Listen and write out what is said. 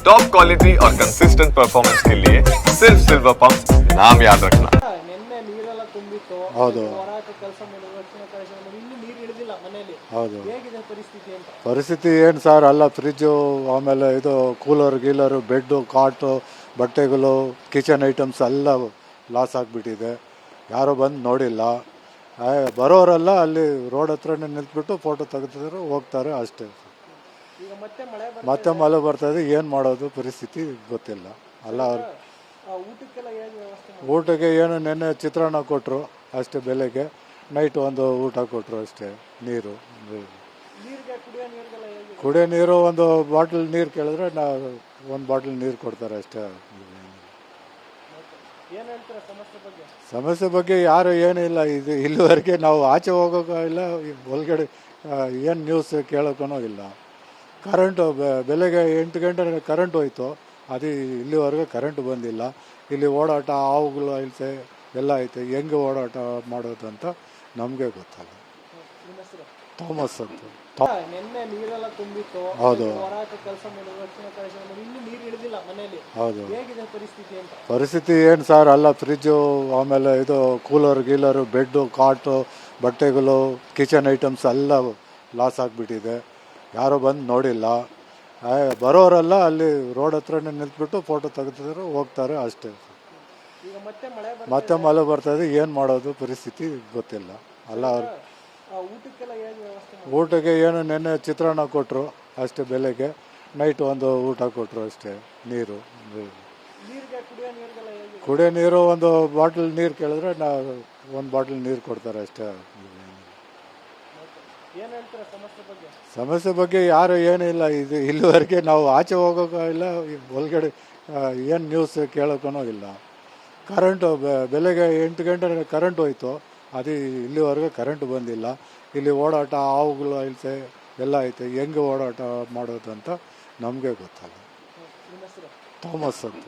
Top quality और consistent performance के लिए सिर्फ सिल्वर पंप नाम याद रखना ನಿನ್ನೆ ನೀರೆಲ್ಲ ತುಂಬಿತ್ತು ಹೌದು. ಹೊರಾಕ ಕೆಲಸ ಮಾಡಿದ್ರು ರಕ್ಷಣಾ ಕಾರ್ಯ ಮಾಡಿ ಇನ್ನೂ ನೀರು ಹಿಡಿದಿಲ್ಲ ಮನೆಯಲ್ಲಿ ಹೌದು ಹೇಗಿದೆ ಪರಿಸ್ಥಿತಿ ಅಂತ ಪರಿಸ್ಥಿತಿ ಏನು ಸರ್ ಅಲ್ಲ ಫ್ರಿಜ್ಜು ಆಮೇಲೆ ಇದು ಕೂಲರ್ ಗೀಲರು ಬೆಡ್ಡು ಕಾಟು ಬಟ್ಟೆಗಳು ಕಿಚನ್ ಐಟಮ್ಸ್ ಎಲ್ಲ ಲಾಸ್ ಆಗಿಬಿಟ್ಟಿದೆ ಯಾರೂ ಬಂದು ನೋಡಿಲ್ಲ ಆ, ಬರೋರೆಲ್ಲ ಅಲ್ಲಿ ರೋಡ್ ಹತ್ರನೇ ನಿಂತ್ಬಿಟ್ಟು ಫೋಟೋ ತೆಗೆದಿದ್ರು ಹೋಗ್ತಾರೆ ಅಷ್ಟೇ ಈಗ ಮತ್ತೆ ಮಳೆ ಬರ್ ಮತ್ತೆ ಮಳೆ ಬರ್ತದೆ ಏನು ಮಾಡೋದು ಪರಿಸ್ಥಿತಿ ಗೊತ್ತಿಲ್ಲ. ಅಲ್ಲ ಅವ್ರು ಆ, ಊಟಕ್ಕೆಲ್ಲ ಹೇಗೆ ವ್ಯವಸ್ಥೆ ಮಾಡಿ ಊಟಕ್ಕೆ ಏನು ನೆನ್ನೆ ಚಿತ್ರಾನ್ನ ಕೊಟ್ಟರು ಅಷ್ಟೇ ಬೆಲೆಗೆ ನೈಟ್ ಒಂದು ಊಟ ಕೊಟ್ಟರು ಅಷ್ಟೇ ನೀರು. ನೀರಿಗೆ ಕುಡಿಯೋ ನೀರಿಗೆಲ್ಲ ಹೇಗೆ ಕುಡಿಯೋ ನೀರು ಒಂದು ಬಾಟಲ್ ನೀರು ಕೇಳಿದ್ರೆ ನಾ ಒಂದು ಬಾಟಲ್ ನೀರು ಕೊಡ್ತಾರೆ ಅಷ್ಟೇ. ಏನು ಹೇಳ್ತೀರಾ ಸಮಸ್ಯೆ ಬಗ್ಗೆ? ಸಮಸ್ಯೆ ಬಗ್ಗೆ ಯಾರು ಏನಿಲ್ಲ ಇದು ಇಲ್ಲಿವರೆಗೆ ನಾವು ಆಚೆ ಹೋಗೋಕ್ಕೂ ಇಲ್ಲ ಒಳಗಡೆ ಏನು ನ್ಯೂಸ್ ಕೇಳೋಕ್ಕೂ ಇಲ್ಲ. ಕರೆಂಟು ಬೆ- ಬೆಳಗ್ಗೆ ಎಂಟು ಗಂಟೆ ಕರೆಂಟ್ ಹೋಯ್ತು. ಅದು ಇಲ್ಲಿವರೆಗೆ ಕರೆಂಟ್ ಬಂದಿಲ್ಲ. ಇಲ್ಲಿ ಓಡಾಟ ಹಾವುಗಳು ಐತೆ ಎಲ್ಲ ಐತೆ. ಹೆಂಗೆ ಓಡಾಟ ಮಾಡೋದು ಅಂತ ನಮಗೆ ಗೊತ್ತಲ್ಲ. ಥಾಮಸ್ ಅಂತ. ಹೌದು. ಹೌದು. ಪರಿಸ್ಥಿತಿ ಏನು ಸರ್? ಅಲ್ಲ ಫ್ರಿಜ್ಜು ಆಮೇಲೆ ಇದು ಕೂಲರ್ ಗೀಲರು ಬೆಡ್ಡು ಕಾಟು ಬಟ್ಟೆಗಳು ಕಿಚನ್ ಐಟಮ್ಸ್ ಎಲ್ಲ ಲಾಸ್ ಆಗಿಬಿಟ್ಟಿದೆ. ಯಾರೂ ಬಂದು ನೋಡಿಲ್ಲ. ಬರೋರೆಲ್ಲ ಅಲ್ಲಿ ರೋಡ್ ಹತ್ರನೇ ನಿಂತ್ಬಿಟ್ಟು ಫೋಟೋ ತೆಗೆದಿದ್ರು ಹೋಗ್ತಾರೆ ಅಷ್ಟೇ. ಮತ್ತೆ ಮಳೆ ಬರ್ತದೆ ಏನು ಮಾಡೋದು ಪರಿಸ್ಥಿತಿ ಗೊತ್ತಿಲ್ಲ. ಅಲ್ಲ ಊಟಕ್ಕೆ ಏನು ನೆನ್ನೆ ಚಿತ್ರಾನ್ನ ಕೊಟ್ಟರು ಅಷ್ಟೇ ಬೆಲೆಗೆ ನೈಟ್ ಒಂದು ಊಟ ಕೊಟ್ಟರು ಅಷ್ಟೇ ನೀರು. ಕುಡಿಯೋ ನೀರು ಒಂದು ಬಾಟಲ್ ನೀರು ಕೇಳಿದ್ರೆ ನಾ ಒಂದು ಬಾಟಲ್ ನೀರು ಕೊಡ್ತಾರೆ ಅಷ್ಟೇ. ಸಮಸ್ಯೆ ಬಗ್ಗೆ? ಯಾರು ಏನೂ ಇಲ್ಲ. ಇದು ಇಲ್ಲಿವರೆಗೆ ನಾವು ಆಚೆ ಹೋಗೋಕ್ಕೂ ಇಲ್ಲ ಒಳಗಡೆ ಏನು ನ್ಯೂಸ್ ಕೇಳೋಕ್ಕೂ ಇಲ್ಲ. ಕರೆಂಟು ಬೆಳಗ್ಗೆ ಎಂಟು ಗಂಟೆ ಕರೆಂಟ್ ಹೋಯ್ತು. ಅದು ಇಲ್ಲಿವರೆಗೆ ಕರೆಂಟ್ ಬಂದಿಲ್ಲ. ಇಲ್ಲಿ ಓಡಾಟ ಹಾವುಗಳು ಐತೆ ಎಲ್ಲ ಐತೆ. ಹೆಂಗೆ ಓಡಾಟ ಮಾಡೋದು ಅಂತ ನಮಗೆ ಗೊತ್ತಲ್ಲ. ಥಾಮಸ್ ಅಂತ.